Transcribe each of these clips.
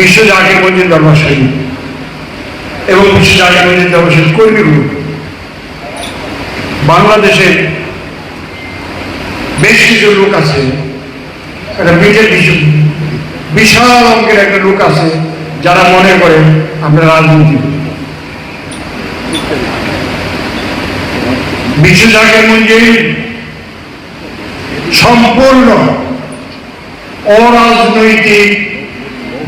বিশ্ব জাতীয় মন্দির শরীফ এবং বিশ্ব জাতীয় মন্দির শরীফ কর্মীগুলো বাংলাদেশের বেশ কিছু লোক আছে, একটা বিজেপি বিশাল অঙ্কের একটা লোক আছে, যারা মনে করে আমরা রাজনীতি বিশ্ব জাতীয় মন্দির সম্পূর্ণ অরাজনৈতিক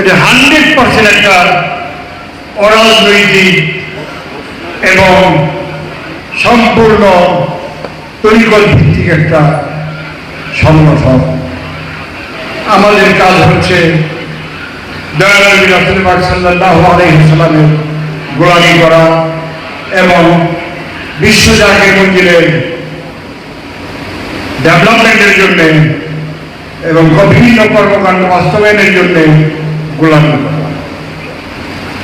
এটা হান্ড্রেড পার্সেন্ট একটা অরাজনৈতিক এবং সম্পূর্ণ তরিকল ভিত্তিক একটা সংগঠন। আমাদের কাজ হচ্ছে দয়ানবী গোলামি করা এবং বিশ্ব জাতীয় মন্দিরের ডেভেলপমেন্টের জন্যে এবং বিভিন্ন কর্মকাণ্ড বাস্তবায়নের জন্য গোলামি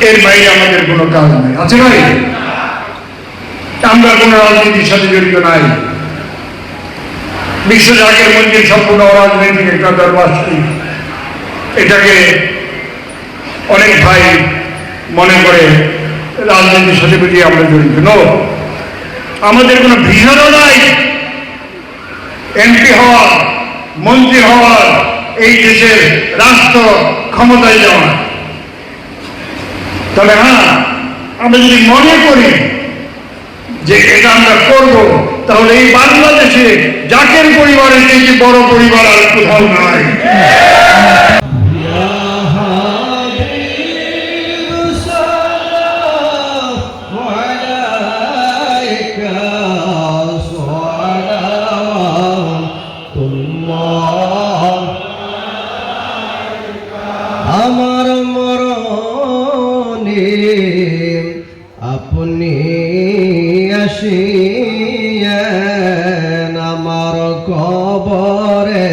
এর বাইরে আমাদের কোনো কাজ নেই। আছে ভাই? আমরা কোনো রাজনীতির সাথে জড়িত নাই। বিশ্ব জাগের মন্দির সম্পূর্ণ অরাজনৈতিক একটা দরবার এটাকে অনেক ভাই মনে করে রাজনীতির সাথে বুঝি আমরা জড়িত। নো আমাদের কোনো ভিশনও নাই। এমপি হওয়ার, মন্ত্রী হওয়ার এই দেশের রাষ্ট্র ক্ষমতায় যাওয়া। তবে হ্যাঁ আমরা যদি মনে করি যে এটা আমরা করব, তাহলে এই বাংলাদেশে জাকের পরিবারের যে বড় পরিবার আর কোথাও নাই। আপনি আসিয়েন আমার কবরে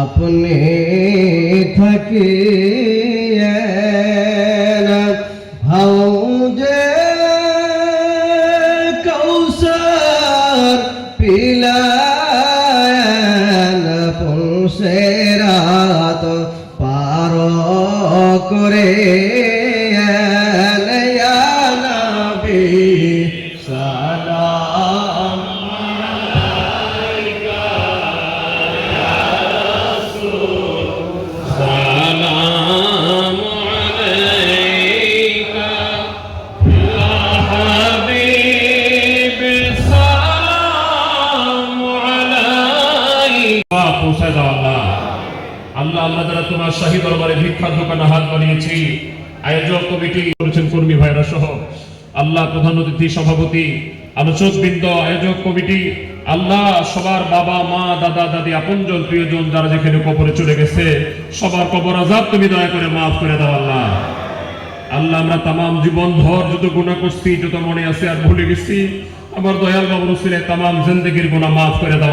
আপনি থাকিয়েন। হাউজে পৌঁছায় দাও আল্লাহ। আল্লাহ যারা তোমার শাহী দরবারে ভিক্ষার দোকানে হাত আয়োজক কমিটি করেছেন কর্মী ভাইরা সহ, আল্লাহ প্রধান অতিথি, সভাপতি আয়োজক কমিটি, আল্লাহ সবার বাবা, মা, দাদা, দাদি, আপনজন, প্রিয়জন যারা যেখানে কবরে চলে গেছে, সবার কবর আজাব তুমি দয়া করে মাফ করে দাও আল্লাহ। আল্লাহ, আমরা তামাম জীবন ভর যত গুণা করছি, যত মনে আছে আর ভুলে গেছি আমার দয়াল বাবুর তামাম জিন্দগির গুণা মাফ করে দাও